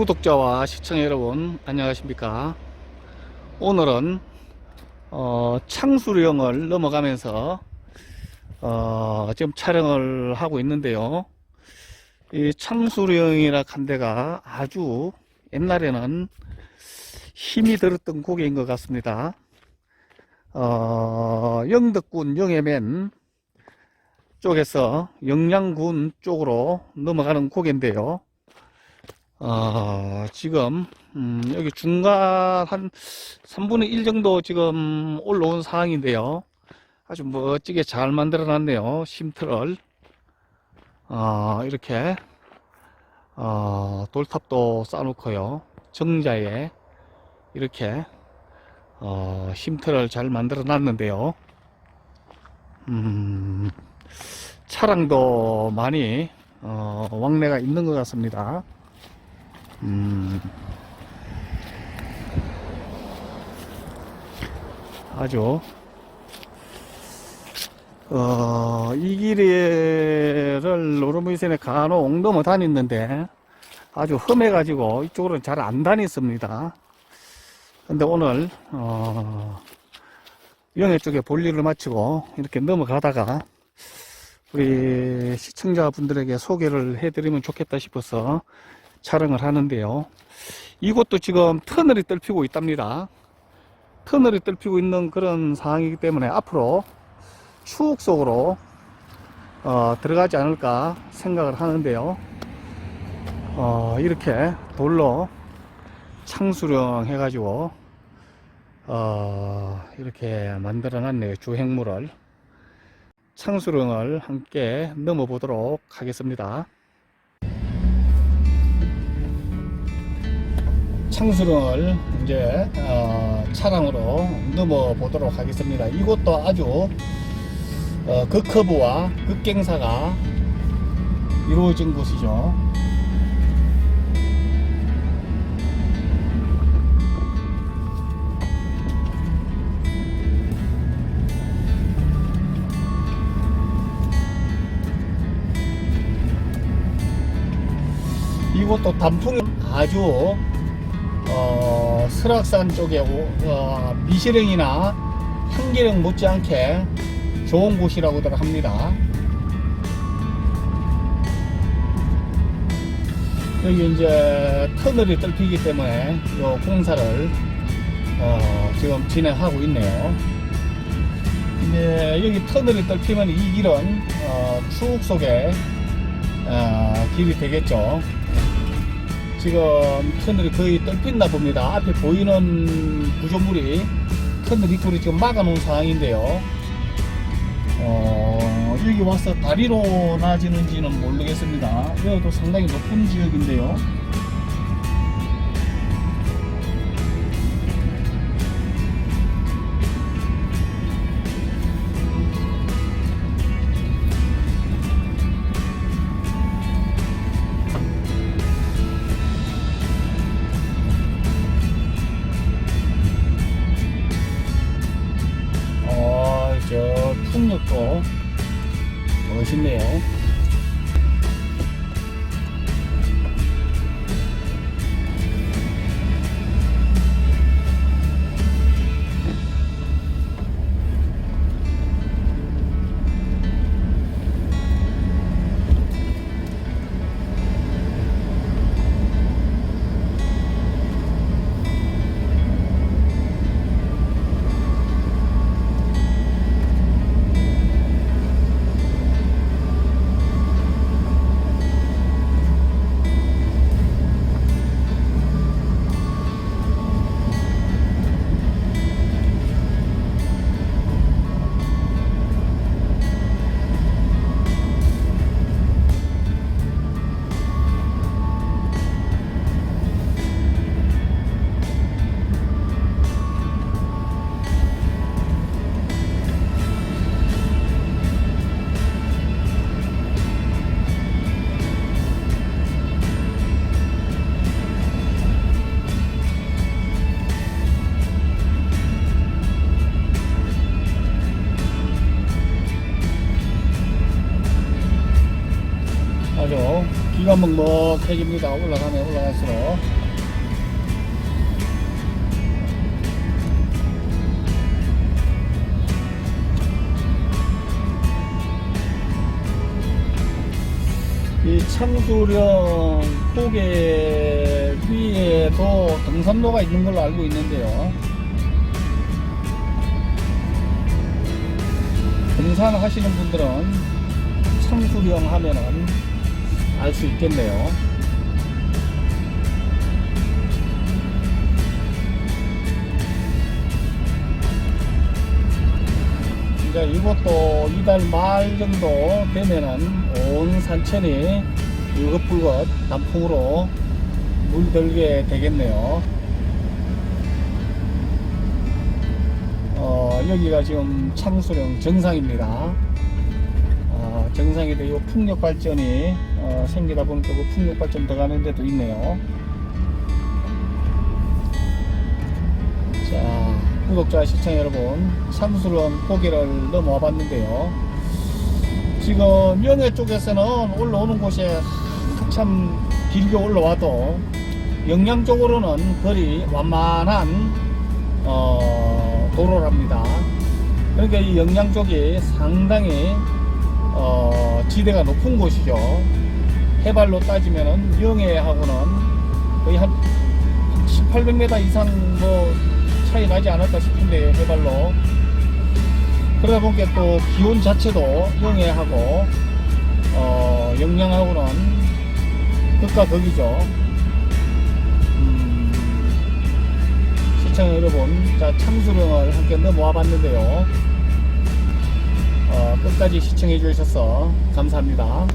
구독자와 시청자 여러분 안녕하십니까? 오늘은 어, 창수령을 넘어가면서 어, 지금 촬영을 하고 있는데요. 이 창수령이라 한 데가 아주 옛날에는 힘이 들었던 고개인 것 같습니다. 어, 영덕군 영해면 쪽에서 영양군 쪽으로 넘어가는 고개인데요 어, 지금, 음, 여기 중간 한 3분의 1 정도 지금 올라온 상황인데요. 아주 멋지게 잘 만들어 놨네요. 쉼터를. 어, 이렇게, 어, 돌탑도 쌓아놓고요. 정자에 이렇게, 어, 쉼터를 잘 만들어 놨는데요. 음, 차량도 많이, 어, 왕래가 있는 것 같습니다. 음, 아주 어, 이 길을 노르무이선에 간혹 넘어 다녔는데 아주 험해가지고 이쪽으로는 잘 안 다녔습니다. 근데 오늘 어, 영해 쪽에 볼일을 마치고 이렇게 넘어가다가 우리 시청자분들에게 소개를 해드리면 좋겠다 싶어서 촬영을 하는데요. 이곳도 지금 터널이 뜰피고 있답니다. 터널이 뜰피고 있는 그런 상황이기 때문에 앞으로 추억 속으로 어, 들어가지 않을까 생각을 하는데요. 어, 이렇게 돌로 창수령 해가지고 어, 이렇게 만들어 놨네요. 주행물을. 창수령을 함께 넘어 보도록 하겠습니다. 창수령을 이제 어, 차량으로 넘어 보도록 하겠습니다. 이곳도 아주 어, 극커브와 극경사가 이루어진 곳이죠. 이곳도 단풍이 아주 어, 설악산 쪽에 오- 어, 미시령이나 한기령 못지않게 좋은 곳이라고들 합니다. 여기 이제 터널이 뚫히기 때문에 요 공사를 어, 지금 진행하고 있네요. 이제 여기 터널이 뚫히면 이 길은 어, 추억 속에 어, 길이 되겠죠. 지금 터널이 거의 뚫린다 봅니다. 앞에 보이는 구조물이 터널 입구를 지금 막아놓은 상황인데요. 어, 여기 와서 다리로 나지는지는 모르겠습니다. 여기도 상당히 높은 지역인데요. 저 풍력도 멋있네요. 먹먹해집니다. 올라가면 올라갈수록. 이 창수령 폭의 위에도 등산로가 있는 걸로 알고 있는데요. 등산 하시는 분들은 창수령 하면은 알 수 있겠네요. 이제 이것도 이달 말 정도 되면은 온 산천이 울긋불긋 단풍으로 물들게 되겠네요. 어, 여기가 지금 창수령 정상입니다. 아, 정상이 되고 풍력 발전이 어, 생기다 보니까 그 풍력 발전 들어가는 데도 있네요. 자, 구독자 시청 여러분, 창수령 고개를 넘어와 봤는데요. 지금 명예 쪽에서는 올라오는 곳에 한참 길게 올라와도 영양 쪽으로는 거리 완만한 어, 도로랍니다. 그러니까 이 영양 쪽이 상당히 어, 지대가 높은 곳이죠. 해발로 따지면은 영해하고는 거의 한 1800m 이상 뭐 차이 나지 않을까 싶은데 해발로 그러다 보니까 또 기온 자체도 영해하고 어, 영양하고는 극과 극이죠. 음, 시청자 여러분, 자 참수령을 함께 넘어와 봤는데요. 어, 끝까지 시청해 주셔서 감사합니다.